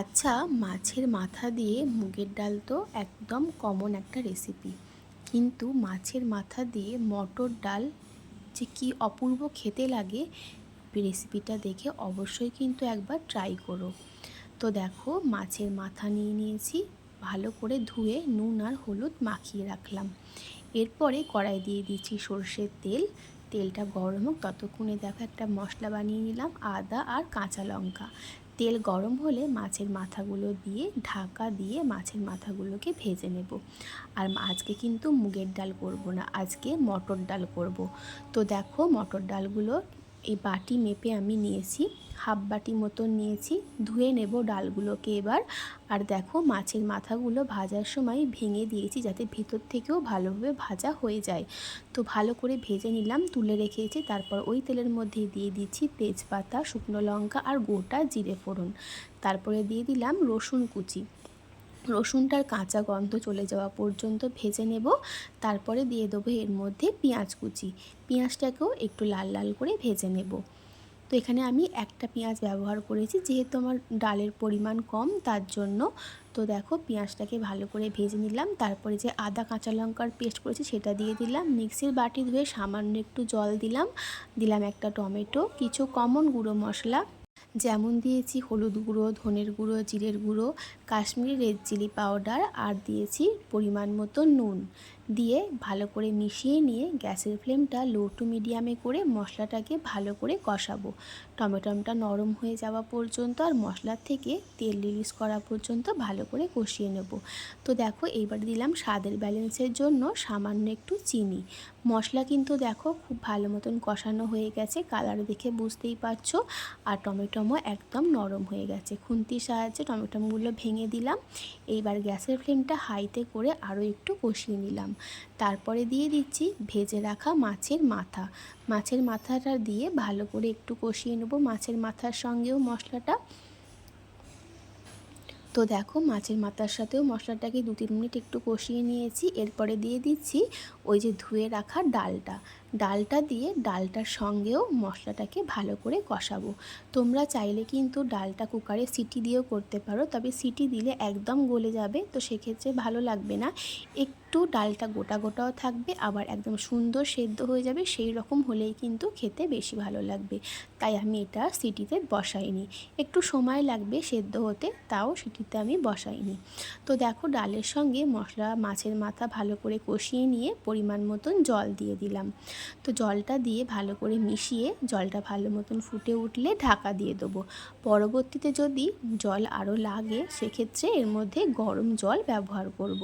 আচ্ছা মাছের মাথা দিয়ে মুগের ডাল তো একদম কমন একটা রেসিপি কিন্তু মাছের মাথা দিয়ে মটর ডাল যে কি অপূর্ব খেতে লাগে রেসিপিটা দেখে অবশ্যই কিন্তু একবার ট্রাই করো। তো দেখো, মাছের মাথা নিয়ে নিয়েছি, ভালো করে ধুয়ে নুন আর হলুদ মাখিয়ে রাখলাম। এরপরে কড়াই দিয়ে দিচ্ছি সর্ষের তেল। তেলটা গরম হোক, ততক্ষণে দেখো একটা মশলা বানিয়ে নিলাম, আদা আর কাঁচা লঙ্কা। তেল গরম হলে মাছের মাথাগুলো দিয়ে, ঢাকা দিয়ে মাছের মাথাগুলোকে ভেজে নেব। আর আজকে কিন্তু মুগের ডাল করব না, আজকে মটর ডাল করব। তো দেখো মটর ডালগুলো এই বাটি মেপে আমি নিয়েছি। হাফ বাটি মতন নিয়েছি, ধুয়ে নেব ডালগুলোকে এবার। আর দেখো, মাছের মাথাগুলো ভাজার সময় ভেঙে দিয়েছি যাতে ভেতর থেকেও ভালোভাবে ভাজা হয়ে যায়। তো ভালো করে ভেজে নিলাম, তুলে রেখেছি। তারপর ওই তেলের মধ্যে দিয়ে দিচ্ছি তেজপাতা, শুকনো লঙ্কা আর গোটা জিরে ফোড়ন। তারপরে দিয়ে দিলাম রসুন কুচি। রসুনটার কাঁচা গন্ধ চলে যাওয়া পর্যন্ত ভেজে নেব। তারপরে দিয়ে দেবো এর মধ্যে পেঁয়াজ কুচি। পেঁয়াজটাকেও একটু লাল লাল করে ভেজে নেব। তো এখানে আমি একটা পেঁয়াজ ব্যবহার করেছি, যেহেতু আমার ডালের পরিমাণ কম তার জন্য। তো দেখো পেঁয়াজটাকে ভালো করে ভেজে নিলাম, তারপরে যে আদা কাঁচা লঙ্কার পেস্ট করেছি সেটা দিয়ে দিলাম। মিক্সির বাটি ধুয়ে সামান্য একটু জল দিলাম দিলাম একটা টমেটো, কিছু কমন গুঁড়ো মশলা, যেমন দিয়েছি হলুদ গুঁড়ো, ধনের গুঁড়ো, জিরের গুঁড়ো কাশ্মীরি রেড চিলি পাউডার আর দিয়েছি পরিমাণ মতো নুন। দিয়ে ভালো করে মিশিয়ে নিয়ে গ্যাসের ফ্লেমটা লো টু মিডিয়ামে করে মশলাটাকে ভালো করে কষাবো। টমেটোটা নরম হয়ে যাওয়া পর্যন্ত আর মশলার থেকে তেল রিলিজ করা পর্যন্ত ভালো করে কষিয়ে নেব। তো দেখো, এইবার দিলাম স্বাদের ব্যালেন্সের জন্য সামান্য একটু চিনি। মশলা কিন্তু দেখো খুব ভালো মতন কষানো হয়ে গেছে কালার দেখে বুঝতেই পারছ। আর টমেটোমো একদম নরম হয়ে গেছে। খুন্তির সাহায্যে টমেটোমগুলো ভেঙে দিলাম। এইবার গ্যাসের ফ্লেমটা হাইতে করে আরও একটু কষিয়ে নিলাম। তারপরে দিয়ে দিচ্ছি ভেজে রাখা মাছের মাথা। মাছের মাথাটা দিয়ে ভালো করে একটু কষিয়ে নেব মাছের মাথার সঙ্গেও মশলাটা। তো দেখো মাছের মাথার সাথেও মশলাটাকে দু তিন মিনিট একটু কষিয়ে নিয়েছি। এরপরে দিয়ে দিচ্ছি ওই যে ধুয়ে রাখা ডালটা। ডালটা দিয়ে ডালটার সঙ্গেও মশলাটাকে ভালো করে কষাবো। তোমরা চাইলে কিন্তু ডালটা কুকারে সিটি দিয়েও করতে পারো, তবে সিটি দিলে একদম গলে যাবে, তো সেক্ষেত্রে ভালো লাগবে না। একটু ডালটা গোটা গোটাও থাকবে, আবার একদম সুন্দর সেদ্ধ হয়ে যাবে, সেই রকম হলেই কিন্তু খেতে বেশি ভালো লাগবে। তাই আমি এটা সিটিতে বসাইনি। একটু সময় লাগবে সেদ্ধ হতে, তাও সিটিতে আমি বসাইনি। তো দেখো, ডালের সঙ্গে মশলা, মাছের মাথা ভালো করে কষিয়ে নিয়ে পরিমাণ মতন জল দিয়ে দিলাম। তো জলটা দিয়ে ভালো করে মিশিয়ে জলটা ভালো মতন ফুটে উঠলে ঢাকা দিয়ে দেবো। পরবর্তীতে যদি জল আরও লাগে, সেক্ষেত্রে এর মধ্যে গরম জল ব্যবহার করব।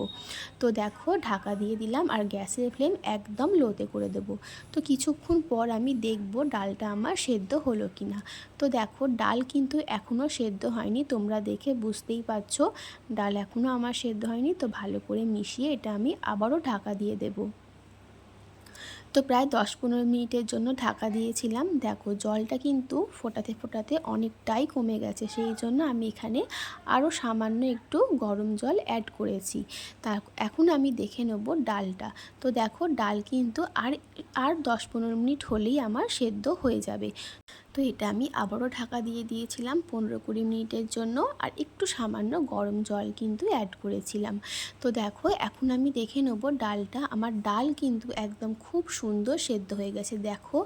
তো দেখো, ঢাকা দিয়ে দিলাম আর গ্যাসের ফ্লেম একদম লোতে করে দেব। তো কিছুক্ষণ পর আমি দেখব ডালটা আমার সেদ্ধ হলো কি না তো দেখো, ডাল কিন্তু এখনও সেদ্ধ হয়নি, তোমরা দেখে বুঝতেই পারছ। ডাল এখনও আমার সেদ্ধ হয়নি, তো ভালো করে মিশিয়ে এটা আমি আবারও ঢাকা দিয়ে দেবো। তো প্রায় দশ পনেরো মিনিটের জন্য ঢাকা দিয়েছিলাম। দেখো, জলটা কিন্তু ফোটাতে ফোটাতে অনেকটাই কমে গেছে। সেই জন্য আমি এখানে আরও সামান্য একটু গরম জল অ্যাড করেছি। তা এখন আমি দেখে নেব ডালটা। তো দেখো, ডাল কিন্তু আর আর দশ পনেরো মিনিট হলেই আমার সেদ্ধ হয়ে যাবে। তো এটা আমি আবারও ঢাকা দিয়ে দিয়েছিলাম পনেরো কুড়ি মিনিটের জন্য আর একটু সামান্য গরম জল কিন্তু অ্যাড করেছিলাম। তো দেখো, এখন আমি দেখে নেব ডালটা। আমার ডাল কিন্তু একদম খুব সুন্দর সেদ্ধ হয়ে গেছে, দেখো,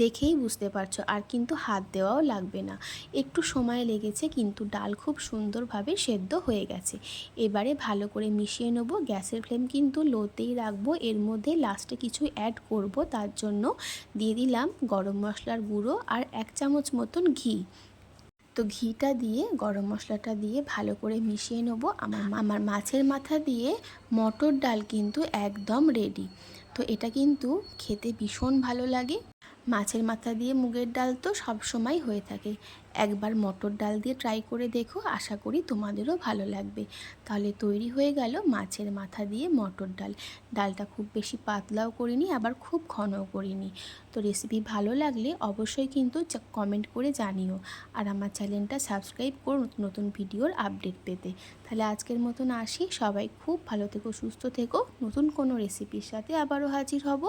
দেখেই বুঝতে পারছ, আর কিন্তু হাত দেওয়াও লাগবে না। একটু সময় লেগেছে, কিন্তু ডাল খুব সুন্দরভাবে সেদ্ধ হয়ে গেছে। এবারে ভালো করে মিশিয়ে নেব, গ্যাসের ফ্লেম কিন্তু লোতেই রাখব, এর মধ্যে লাস্টে কিছু অ্যাড করব, তার জন্য দিয়ে দিলাম গরম মশলার গুঁড়ো আর এক চামচ মতন ঘি। তো ঘিটা দিয়ে, গরম মশলাটা দিয়ে ভালো করে মিশিয়ে নেব, আমার আমার মাছের মাথা দিয়ে মটর ডাল কিন্তু একদম রেডি তো এটা কিন্তু খেতে ভীষণ ভালো লাগে। মাছের মাথা দিয়ে মুগের ডাল তো সব সময় হয়ে থাকে। একবার মটর ডাল দিয়ে ট্রাই করে দেখো, আশা করি তোমাদেরও ভালো লাগবে। তাহলে তৈরি হয়ে গেল মাছের মাথা দিয়ে মটর ডাল। ডালটা খুব বেশি পাতলাও করিনি, আবার খুব ঘনও করিনি। তো রেসিপি ভালো লাগলে অবশ্যই কিন্তু কমেন্ট করে জানিও। আর আমার চ্যানেলটা সাবস্ক্রাইব করো নতুন নতুন ভিডিওর আপডেট পেতে। তাহলে আজকের মতন আসি। সবাই খুব ভালো থেকো, সুস্থ থেকো। নতুন কোনো রেসিপির সাথে আবারও হাজির হব।